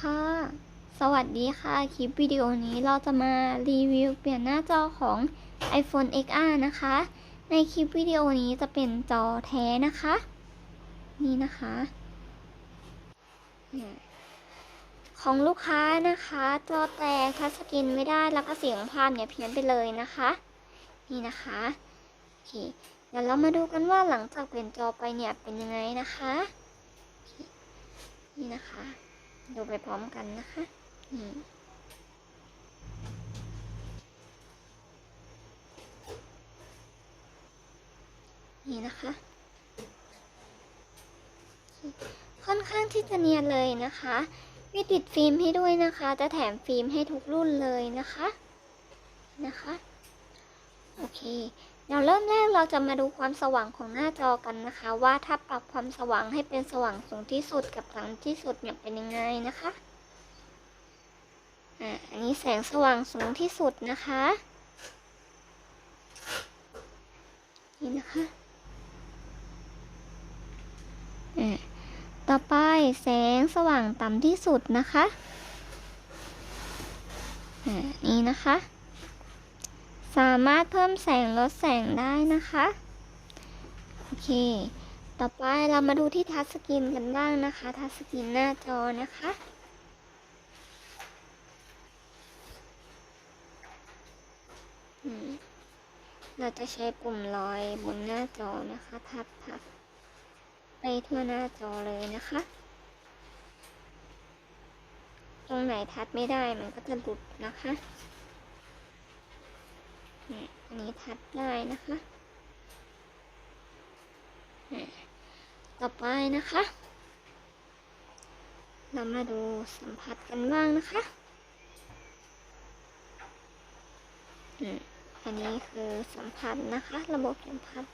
ค่ะ สวัสดีค่ะ คลิปวิดีโอนี้เราจะมารีวิวเปลี่ยนหน้าจอของ iPhone XR นะคะ ในคลิปวิดีโอนี้จะเป็นจอแท้นะคะ นี่นะคะ ของลูกค้านะคะจอแตกทัชสกรีนไม่ได้แล้วก็เสียงภาพเนี่ยเพี้ยนไปเลยนะคะ นี่นะคะโอเคเดี๋ยวเรามาดูกันว่าหลังจากเปลี่ยนจอไปเนี่ยเป็นยังไงนะคะ นี่นะคะ ดูไปพร้อมกันนะคะนี่นะคะ ค่อนข้างที่จะเนียนเลยนะคะมีติดฟิล์มให้ด้วยนะคะ จะแถมฟิล์มให้ทุกรุ่นเลยนะคะ นะคะ โอเค เดี๋ยวเริ่มแรกเราจะมาดูความสว่างของหน้าจอกันนะคะ ว่าถ้าปรับความสว่างให้เป็นสว่างสูงที่สุดกับต่ำที่สุดเนี่ยเป็นยังไงนะคะอ่าอันนี้แสงสว่างสูงที่สุดนะคะนี่นะคะอ่าต่อไปแสงสว่างต่ำที่สุดนะคะอ่านี่นะคะ สามารถเพิ่มแสงลดแสงได้นะคะ โอเค ต่อไปเรามาดูที่ทัชสกรีนกันบ้างนะคะ ทัชสกรีนหน้าจอนะคะ เราจะใช้ปุ่มลอยบนหน้าจอนะคะ ทับทับไปทั่วหน้าจอเลยนะคะ ตรงไหนทัดไม่ได้มันก็จะหลุดนะคะ นี่ยอันนี้ทัดได้นะคะ ต่อไปนะคะ เรามาดูสัมผัสกันบ้างนะคะอืมอันนี้คือสัมผัสนะคะ ระบบสัมผัส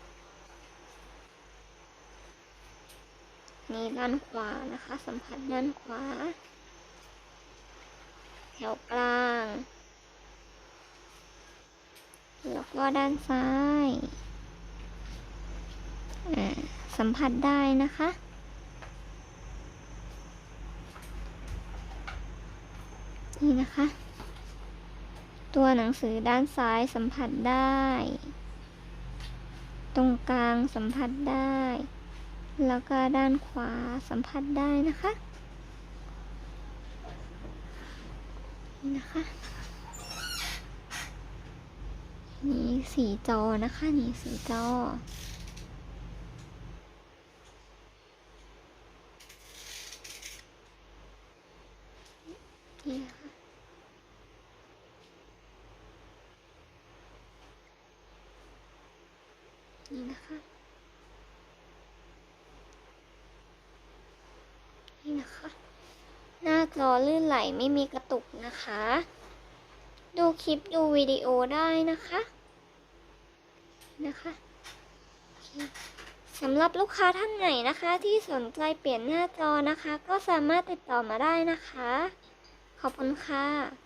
นี่ด้านขวานะคะ สัมผัสด้านขวา แถวกลาง แล้วก็ด้านซ้ายอ่าสัมผัสได้นะคะ นี่นะคะ ตัวหนังสือด้านซ้ายสัมผัสได้ ตรงกลางสัมผัสได้ แล้วก็ด้านขวาสัมผัสได้นะคะ นี่นะคะ นี่สีจอนะคะนี่สีจอ นี่นะคะนี่นะคะนี่นะคะ หน้าจอลื่นไหลไม่มีกระตุกนะคะ ดูคลิปดูวิดีโอได้นะคะ นะคะสำหรับลูกค้าท่านไหนนะคะ ที่สนใจเปลี่ยนหน้าจอนะคะ ก็สามารถติดต่อมาได้นะคะ ขอบคุณค่ะ